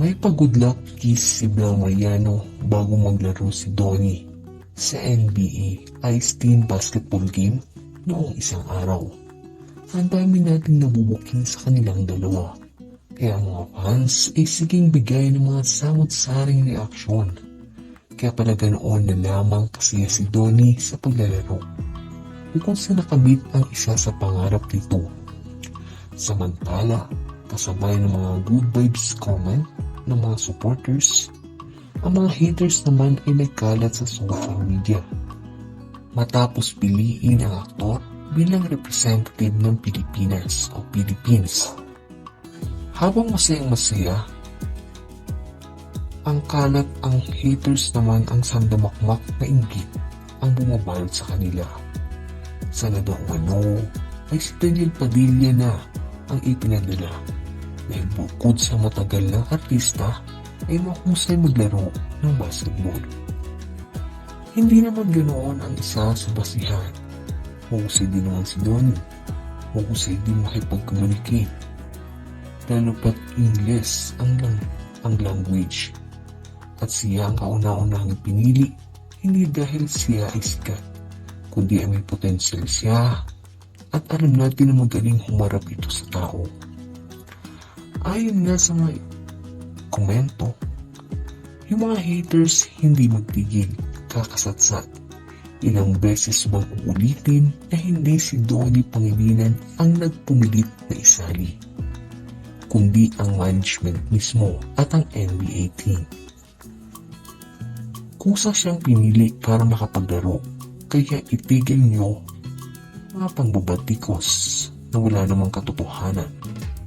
May pag-good luck kiss si Bel Mariano bago maglaro si Donnie sa NBA Ice Team Basketball Game noong isang araw. Ang dami nating nabubuking sa kanilang dalawa. Kaya mga fans ay siging bigay ng mga samot-saring reaksyon. Kaya pala ganoon na lamang kasi si Donnie sa paglalaro. Bukod sa nakamit ang isa sa pangarap nito. Samantala, kasabay ng mga good vibes comment ng mga supporters, ang mga haters naman ay nagkalat sa social media. Matapos piliin ang aktor bilang representative ng Pilipinas o Philippines. Habang masayang masaya, ang kalat ang haters naman ang sandamakmak na inggit ang bumabalot sa kanila. Sana daw ano ay si Daniel Padilla na ang ipinadala dahil bukod sa matagal ng artista ay mahusay maglaro ng basketball. Hindi naman ganoon ang isa sa basihan. Mahusay din naman si Donnie. Mahusay din makipag-communicate. Lalo pat English ang, lang, ang language. At siya ang kauna-unahang pinili hindi dahil siya ay sikat, kundi ay may potensyal siya at alam natin na magaling humarap ito sa tao. Ayon nga sa mga komento, yung mga haters hindi magtigil, kakasatsat. Ilang beses bang uulitin na hindi si Donnie Pangilinan ang nagpumilit na isali, kundi ang management mismo at ang NBA team. Kusa siyang pinili para makapaglaro, kaya itigil niyo mga pangbubatikos na wala namang katotohanan.